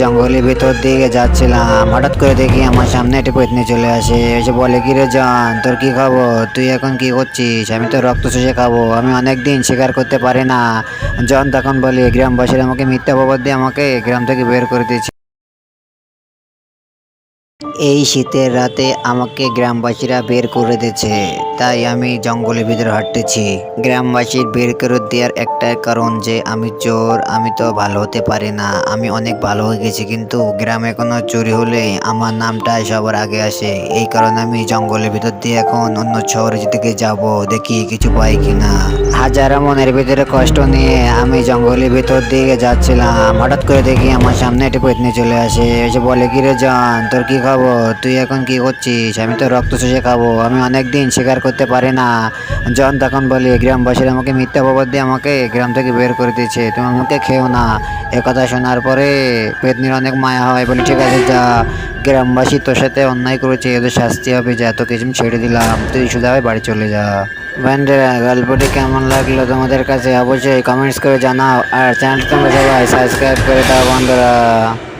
জঙ্গলের ভিতর দিকে যাচ্ছিলাম। হঠাৎ করে দেখি আমার সামনে একটি পেতনি চলে আসে। এসে বলে, কি রে জান, তোর কি খবর? তুই এখন কি করছিস? আমি তো রক্ত চষে খাব। আমি অনেক দিন শিকার করতে পারি না। জন তখন বলে, গ্রামবাসীরা আমাকে মিথ্যা খবর দিয়ে আমাকে গ্রাম থেকে বের করে দিয়েছে। এই শীতের রাতে আমাকে গ্রামবাসীরা বের করে দিয়েছে। তাই আমি জঙ্গলের ভিতরে হাঁটতেছি। গ্রামবাসীর বের করে দেওয়ার একটাই কারণ যে আমি চোর, আমি তো ভালো হতে পারি না। আমি অনেক ভালো হয়ে গেছি, কিন্তু গ্রামে কোনো চুরি হলে আমার নামটাই সবার আগে আসে। এই কারণে আমি জঙ্গলের ভিতর দিয়ে এখন অন্য শহরে দিকে যাব, দেখি কিছু পাই কিনা। হাজারো মনের ভিতরে কষ্ট নিয়ে আমি জঙ্গলের ভিতর দিকে যাচ্ছিলাম। হঠাৎ করে দেখি আমার সামনে একটি পেতনি চলে আসে। এসে বলে কি রে তোর কি খবর? তুই এখন কি করছিস? আমি তো রক্ত চষে খাব। আমি অনেক দিন শিকার করতে পারে না। জন তখন বলে, গ্রামবাসীরা আমাকে মিথ্যা খবর দিয়ে আমাকে গ্রাম থেকে বের করে দিয়েছে। তুমি আমাকে খেও না। এ কথা শোনার পরে পেতনির অনেক মায়া হয়, বলে, ঠিক আছে, যা। গ্রামবাসী তোর সাথে অন্যায় করেছে, এদের শাস্তি হবে, যা। তোকে আমি ছেড়ে দিলাম। তুই শুধু বাড়ি চলে যা। বন্ধুরা, গল্পটি কেমন লাগল তোমাদের কাছে অবশ্যই কমেন্টস করে জানাও। আর চ্যানেল তোমরা সবাই সাবস্ক্রাইব করে দাও বন্ধুরা।